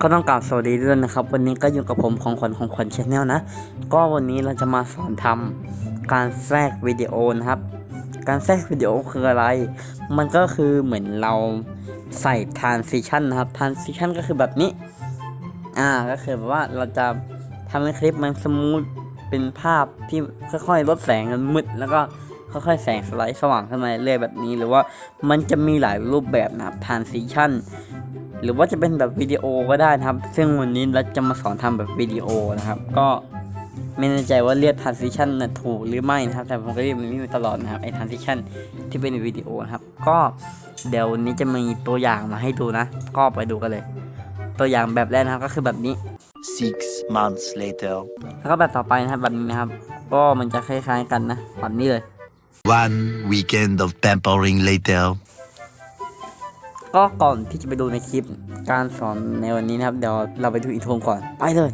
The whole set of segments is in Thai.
ก็ต้องกล่าวสวัสดีด้วยนะครับ วันนี้ก็อยู่กับผมของขวัญของขวัญชแนลนะ ก็วันนี้เราจะมาสอนทำการแทรกวิดีโอนะครับ การแทรกวิดีโอคืออะไร มันก็คือเหมือนเราใส่ transition นะครับ transition ก็คือแบบนี้ อ่าก็คือแบบว่าเราจะทำให้คลิปมันสมูทเป็นภาพที่ค่อยๆลดแสงมันมืดแล้วก็ค่อยๆแสงสไลด์สว่างขึ้นมาเรื่อยๆแบบนี้ หรือว่ามันจะมีหลายรูปแบบนะครับ transition หรือว่าจะเป็นแบบวิดีโอก็ได้นะครับ ซึ่งวันนี้เราจะมาสอนทำแบบวิดีโอนะครับ ก็ไม่แน่ใจว่าเรียก transition นะถูกหรือไม่นะครับ แต่ผมก็เรียกมันนี้มาตลอดนะครับไอ้ transition ที่เป็นวิดีโอนะครับ ก็เดี๋ยววันนี้จะมีตัวอย่างมาให้ดูนะ ก็ไปดูกันเลย ตัวอย่างแบบแรกนะครับก็คือแบบนี้ Six months later. แล้วก็แบบต่อไปนะครับแบบนี้นะครับ ก็มันจะคล้ายๆกันนะแบบนี้เลย One weekend of pampering later. ก็ก่อนที่จะไปดูในคลิปการสอนในวันนี้นะครับ เดี๋ยวเราไปดูอินโทรก่อน ไปเลย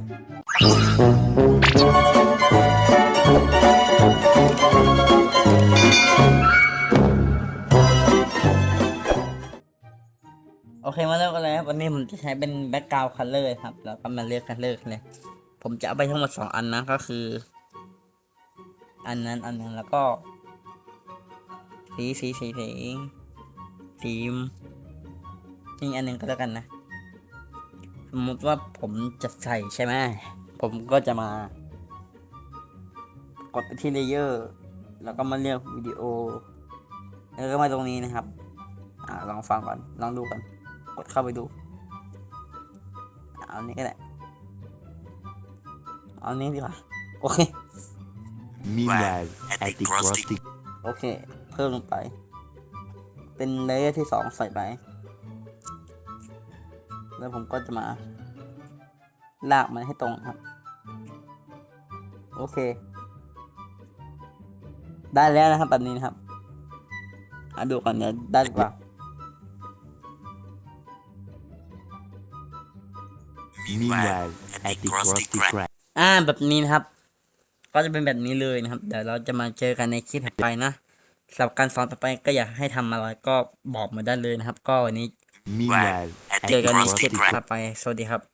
โอเคมาเริ่มกันเลยครับวันนี้ผมจะใช้เป็นแบ็กกราวด์คัลเลอร์ครับ แล้วก็มาเลือกคัลเลอร์เลย ผมจะเอาไปทั้งหมดสองอันนะก็คือ อันนั้นอันนึงแล้วก็ สีสีสีสีสี นี่อันหนึงก็แล้วกันนะ สมมติว่าผมจะใส่ใช่ไหม ผมก็จะมา กดไปที่เลเยอร์ แล้วก็มาเลือกวิดีโอ แล้วก็มาตรงนี้นะครับ อ่าลองฟังก่อน ลองดูก่อน กดเข้าไปดู เอานี้ก็ได้ เอานี้ดีกว่า โอเค Meanwhile, at the Krusty โอเค เพิ่มลงไป เป็นเลเยอร์ที่สองใส่ไป แล้วผมก็จะมา ลากมันให้ตรงครับ โอเค ได้แล้วนะครับแบบนี้นะครับอะดูก่อนเนี่ยได้หรือเปล่า Meanwhile, at the Krusty Krab. อ่าแบบนี้นะครับ ก็จะเป็นแบบนี้เลยนะครับ เดี๋ยวเราจะมาเจอกันในคลิปถัดไปนะสำหรับการสอนต่อไปก็อยากให้ทำอะไรก็บอกมาได้เลยนะครับ ก็วันนี้ Meanwhile, at เจอกันในคลิปถัดไป สวัสดีครับ